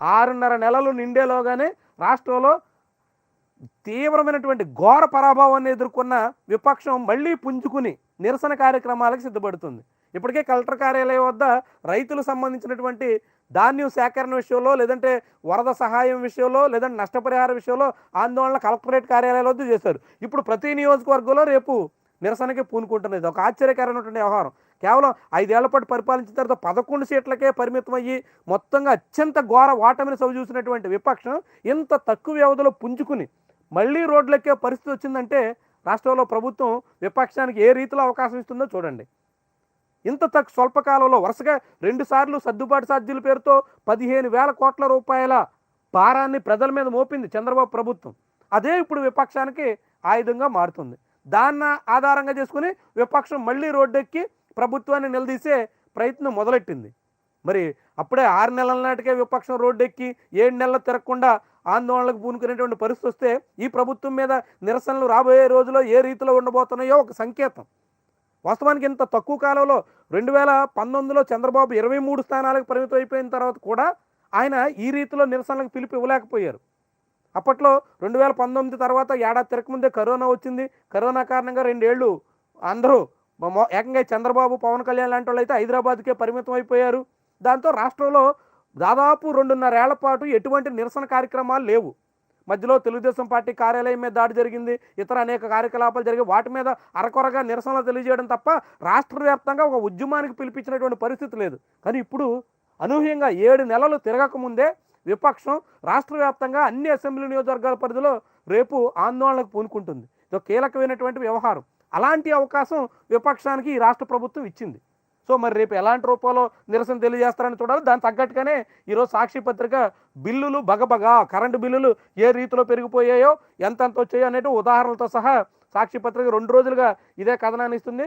ఆరున్నర నెలలు నిండేలోగానే రాష్ట్రంలో తీవ్రమైనటువంటి ఘోర పరాభవాన్ని ఎదుర్కొన్న విపక్షం మళ్ళీ పుంజుకుని నిరసన కార్యక్రమాలకు సిద్ధపడుతుంది. ఇప్పటికే కలెక్టర్ కార్యాలయం వద్ద రైతులు సంబంధించినటువంటి ధాన్యం సేకరణ విషయంలో లేదంటే వరద సహాయం విషయంలో లేదంటే నష్టపరిహార విషయంలో ఆందోళన కలెక్టరేట్ కార్యాలయాల వద్ద చేశారు. ఇప్పుడు ప్రతి నియోజకవర్గంలో రేపు నిరసనకి పూనుకుంటున్నది. ఒక ఆశ్చర్యకరమైనటువంటి వ్యవహారం. కేవలం ఐదేళ్ళ పాటు పరిపాలించిన తర్వాత పదకొండు సీట్లకే పరిమితం అయ్యి మొత్తంగా అత్యంత ఘోర ఓటమిని చవిచూసినటువంటి విపక్షం ఇంత తక్కువ వ్యవధిలో పుంజుకుని మళ్ళీ రోడ్లెక్కే పరిస్థితి వచ్చిందంటే రాష్ట్రంలో ప్రభుత్వం విపక్షానికి ఏ రీతిలో అవకాశం ఇస్తుందో చూడండి. ఇంత తక్కువ స్వల్పకాలంలో వరుసగా రెండుసార్లు సర్దుబాటు సాధ్యుల పేరుతో పదిహేను వేల కోట్ల రూపాయల భారాన్ని ప్రజల మీద మోపింది చంద్రబాబు ప్రభుత్వం. అదే ఇప్పుడు విపక్షానికి ఆయుధంగా మారుతుంది. దాన్ని ఆధారంగా చేసుకుని విపక్షం మళ్ళీ రోడ్డెక్కి ప్రభుత్వాన్ని నిలదీసే ప్రయత్నం మొదలెట్టింది. మరి అప్పుడే ఆరు నెలల నాటికే విపక్షం రోడ్డెక్కి ఏడు నెలలు తిరగకుండా ఆందోళనలకు పూనుకునేటువంటి పరిస్థితి వస్తే ఈ ప్రభుత్వం మీద నిరసనలు రాబోయే రోజుల్లో ఏ రీతిలో ఉండబోతున్నాయో ఒక సంకేతం. వాస్తవానికి ఇంత తక్కువ కాలంలో రెండు వేల పంతొమ్మిదిలో చంద్రబాబు ఇరవై మూడు స్థానాలకు పరిమితం అయిపోయిన తర్వాత కూడా ఆయన ఈ రీతిలో నిరసనలకు పిలుపు ఇవ్వలేకపోయారు. అప్పట్లో రెండు వేల పంతొమ్మిది తర్వాత ఏడాది తిరగముందే కరోనా వచ్చింది. కరోనా కారణంగా రెండేళ్ళు అందరూ ఏకంగా చంద్రబాబు పవన్ కళ్యాణ్ లాంటి వాళ్ళు అయితే హైదరాబాద్కే పరిమితం అయిపోయారు. దాంతో రాష్ట్రంలో దాదాపు రెండున్నరేళ్ళ పాటు ఎటువంటి నిరసన కార్యక్రమాలు లేవు. మధ్యలో తెలుగుదేశం పార్టీ కార్యాలయం మీద దాడి జరిగింది. ఇతర అనేక కార్యకలాపాలు జరిగి వాటి మీద అరకొరగా నిరసనలు తెలియజేయడం తప్ప రాష్ట్ర వ్యాప్తంగా ఒక ఉద్యమానికి పిలిపించినటువంటి పరిస్థితి లేదు. కానీ ఇప్పుడు అనూహ్యంగా ఏడు నెలలు తిరగకముందే విపక్షం రాష్ట్ర వ్యాప్తంగా అన్ని అసెంబ్లీ నియోజకవర్గాల పరిధిలో రేపు ఆందోళనకు పూనుకుంటుంది. ఇది కీలకమైనటువంటి వ్యవహారం. అలాంటి అవకాశం విపక్షానికి ఈ రాష్ట్ర ప్రభుత్వం ఇచ్చింది. సో మరి రేపు ఎలాంటి రూపంలో నిరసన తెలియజేస్తారని చూడాలి. దానికి తగ్గట్టుగానే ఈరోజు సాక్షి పత్రిక బిల్లులు బగబగా కరెంటు బిల్లులు ఏ రీతిలో పెరిగిపోయాయో ఎంతెంత వచ్చాయో అనేటి ఉదాహరణలతో సహా సాక్షి పత్రిక రెండు రోజులుగా ఇదే కథనాన్ని ఇస్తుంది.